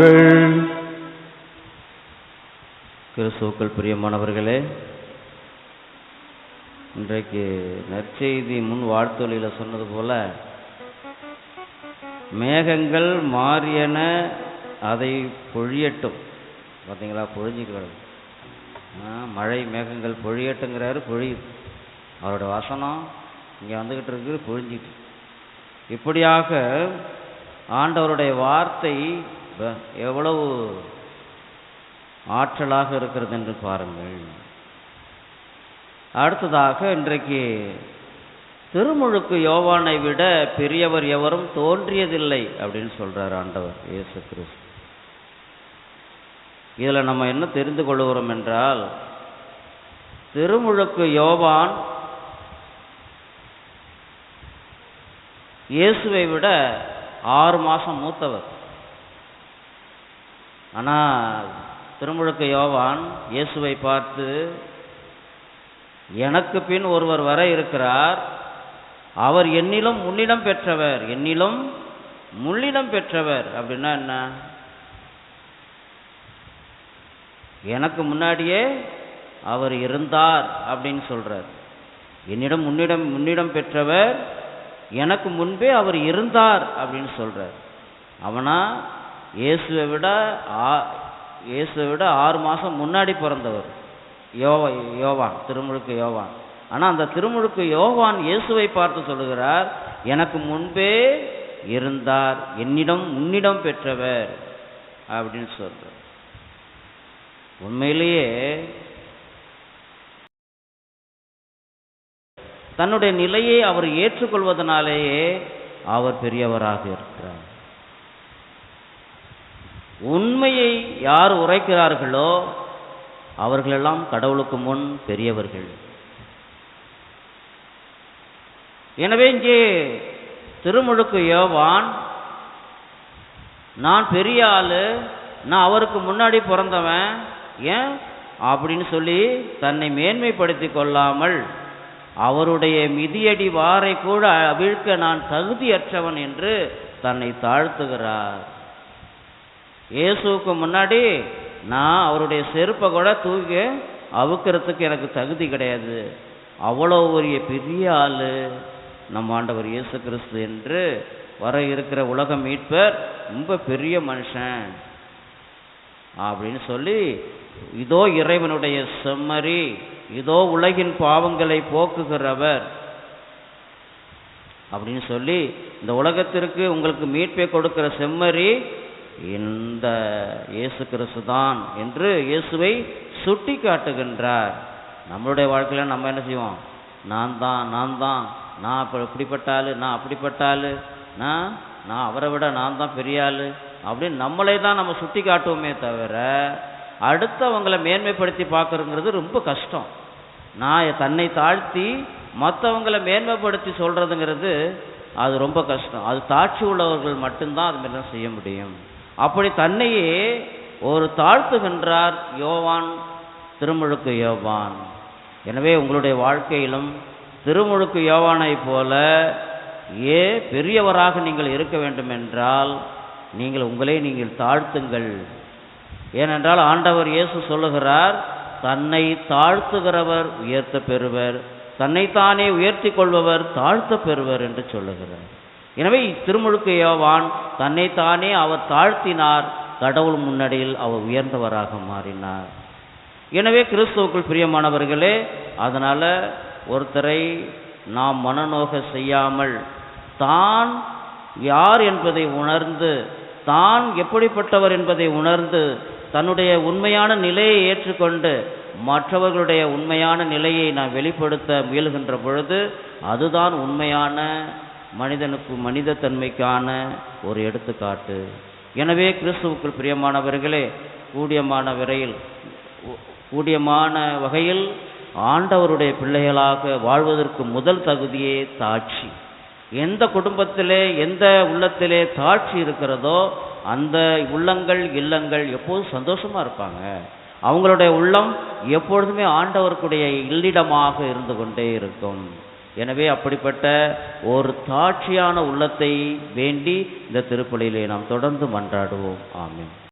வாழ்த்துங்கள் கிறிஸ்துக்கள் பிரியமானவர்களே இன்றைக்கு நற்செய்தி முன் வாழ்த்தொழியில் சொன்னது போல மேகங்கள் மாறியன அதை பொழியட்டும். பார்த்தீங்களா பொழிஞ்சிக்கிறது. மழை மேகங்கள் பொழியட்டுங்கிறாரு பொழியுது. அவரோட வசனம் இங்கே வந்துக்கிட்டு இருக்கு பொழிஞ்சிட்டு. இப்படியாக ஆண்டவருடைய வார்த்தை இப்போ எவ்வளவு ஆற்றலாக இருக்கிறது என்று பாருங்கள். அடுத்ததாக இன்றைக்கு திருமுழுக்கு யோவானை விட பெரியவர் எவரும் தோன்றியதில்லை அப்படின்னு சொல்றார் ஆண்டவர் இயேசு கிறிஸ்து. இதில் நம்ம என்ன தெரிந்து கொள்கிறோம் என்றால் திருமுழுக்கு யோவான் இயேசுவை விட ஆறு மாதம் மூத்தவர். ஆனால் திருமுழுக்க யோவான் இயேசுவை பார்த்து எனக்கு பின் ஒருவர் வர இருக்கிறார். அவர் என்னிலும் முன்னிடம் பெற்றவர். என்னிலும் முன்னிடம் பெற்றவர். அப்படின்னா என்ன? எனக்கு முன்னாடியே அவர் இருந்தார். அப்படின்னு சொல்கிறார் என்னிடம் முன்னிடம் முன்னிடம் பெற்றவர். எனக்கு முன்பே அவர் இருந்தார். அப்படின்னு சொல்கிறார் அவனா இயேசுவை விட ஆ- இயேசுவை விட ஆறு மாதம் முன்னாடி பிறந்தவர் யோவா யோவான் திருமுழுக்கு யோவான். ஆனால் அந்த திருமுழுக்கு யோவான் இயேசுவை பார்த்து சொல்லுகிறார் எனக்கு முன்பே இருந்தார் என்னிடம் உன்னிடம் பெற்றவர் அப்படின்னு சொல்கிறார் உண்மையிலேயே தன்னுடைய நிலையை அவர் ஏற்றுக்கொள்வதனாலேயே அவர் பெரியவராக இருக்கிறார். உண்மையை யார் உரைக்கிறார்களோ அவர்களெல்லாம் கடவுளுக்கு முன் பெரியவர்கள். எனவே இங்கே திருமுழுக்கு யோவான் நான் பெரிய ஆள் நான் அவருக்கு முன்னாடி பிறந்தவன் ஏன்? அப்படின்னு சொல்லி தன்னை மேன்மைப்படுத்தி கொள்ளாமல் அவருடைய மிதியடி வாரை கூட அவிழ்க்க நான் தகுதியற்றவன் என்று தன்னை தாழ்த்துகிறார். இயேசுவுக்கு முன்னாடி நான் அவருடைய செருப்பை கூட தூக்கி அவுக்கிறதுக்கு எனக்கு தகுதி கிடையாது. அவ்வளோ ஒரு பெரிய ஆள் நம்ம ஆண்டவர் இயேசு கிறிஸ்து என்று வர இருக்கிற உலக மீட்பர் ரொம்ப பெரிய மனுஷன் அப்படின்னு சொல்லி இதோ இறைவனுடைய செம்மறி இதோ உலகின் பாவங்களை போக்குகிறவர் அப்படின்னு சொல்லி இந்த உலகத்திற்கு உங்களுக்கு மீட்பை கொடுக்கிற செம்மறி இந்த இயேசு கிறிஸ்து தான் என்று இயேசுவை சுட்டி காட்டுகின்றார் நம்மளுடைய வாழ்க்கையில் நம்ம என்ன செய்வோம்? நான் தான் நான் தான் நான் இப்போ இப்படிப்பட்டாலு நான் அப்படிப்பட்ட ஆள் நான் நான் அவரை விட நான் தான் பெரிய ஆள் அப்படின்னு நம்மளே தான் நம்ம சுட்டி காட்டுவோமே தவிர அடுத்தவங்களை மேன்மைப்படுத்தி பார்க்குறங்கிறது ரொம்ப கஷ்டம். நான் தன்னை தாழ்த்தி மற்றவங்களை மேன்மைப்படுத்தி சொல்கிறதுங்கிறது அது ரொம்ப கஷ்டம். அது தாட்சி உள்ளவர்கள் மட்டும்தான் அது மாதிரிலாம் செய்ய முடியும். அப்படி தன்னையே ஒரு தாழ்த்துகின்றார் யோவான் திருமுழுக்கு யோவான். எனவே உங்களுடைய வாழ்க்கையிலும் திருமுழுக்கு யோவானைப் போல ஏ பெரியவராக நீங்கள் இருக்க வேண்டும் என்றால் நீங்கள் உங்களை நீங்கள் தாழ்த்துங்கள். ஏனென்றால் ஆண்டவர் இயேசு சொல்லுகிறார் தன்னை தாழ்த்துகிறவர் உயர்த்த பெறுவர் தன்னைத்தானே உயர்த்தி கொள்பவர் தாழ்த்த பெறுவர் என்று சொல்லுகிறார். எனவே திருமுழுக்கு யோவான் தன்னைத்தானே அவர் தாழ்த்தினார். கடவுள் முன்னடியில் அவர் உயர்ந்தவராக மாறினார். எனவே கிறிஸ்துவுக்குள் பிரியமானவர்களே அதனால் ஒருத்தரை நாம் மனநோக செய்யாமல் தான் யார் என்பதை உணர்ந்து தான் எப்படிப்பட்டவர் என்பதை உணர்ந்து தன்னுடைய உண்மையான நிலையை ஏற்றுக்கொண்டு மற்றவர்களுடைய உண்மையான நிலையை நான் வெளிப்படுத்த முயல்கின்ற பொழுது அதுதான் உண்மையான மனிதனுக்கு மனித தன்மைக்கான ஒரு எடுத்துக்காட்டு. எனவே கிறிஸ்துவுக்குள் பிரியமானவர்களே கூடியமான விரையில் கூடியமான வகையில் ஆண்டவருடைய பிள்ளைகளாக வாழ்வதற்கு முதல் தகுதியே தாட்சி எந்த குடும்பத்திலே எந்த உள்ளத்திலே தாட்சி இருக்கிறதோ அந்த உள்ளங்கள் இல்லங்கள் எப்போதும் சந்தோஷமாக இருப்பாங்க. அவங்களுடைய உள்ளம் எப்பொழுதுமே ஆண்டவருக்குடைய இல்லிடமாக இருந்து கொண்டே இருக்கும். எனவே அப்படிப்பட்ட ஒரு தாட்சியான உள்ளத்தை வேண்டி இந்த திருப்பலியிலே நாம் தொடர்ந்து மன்றாடுவோம். ஆமென்.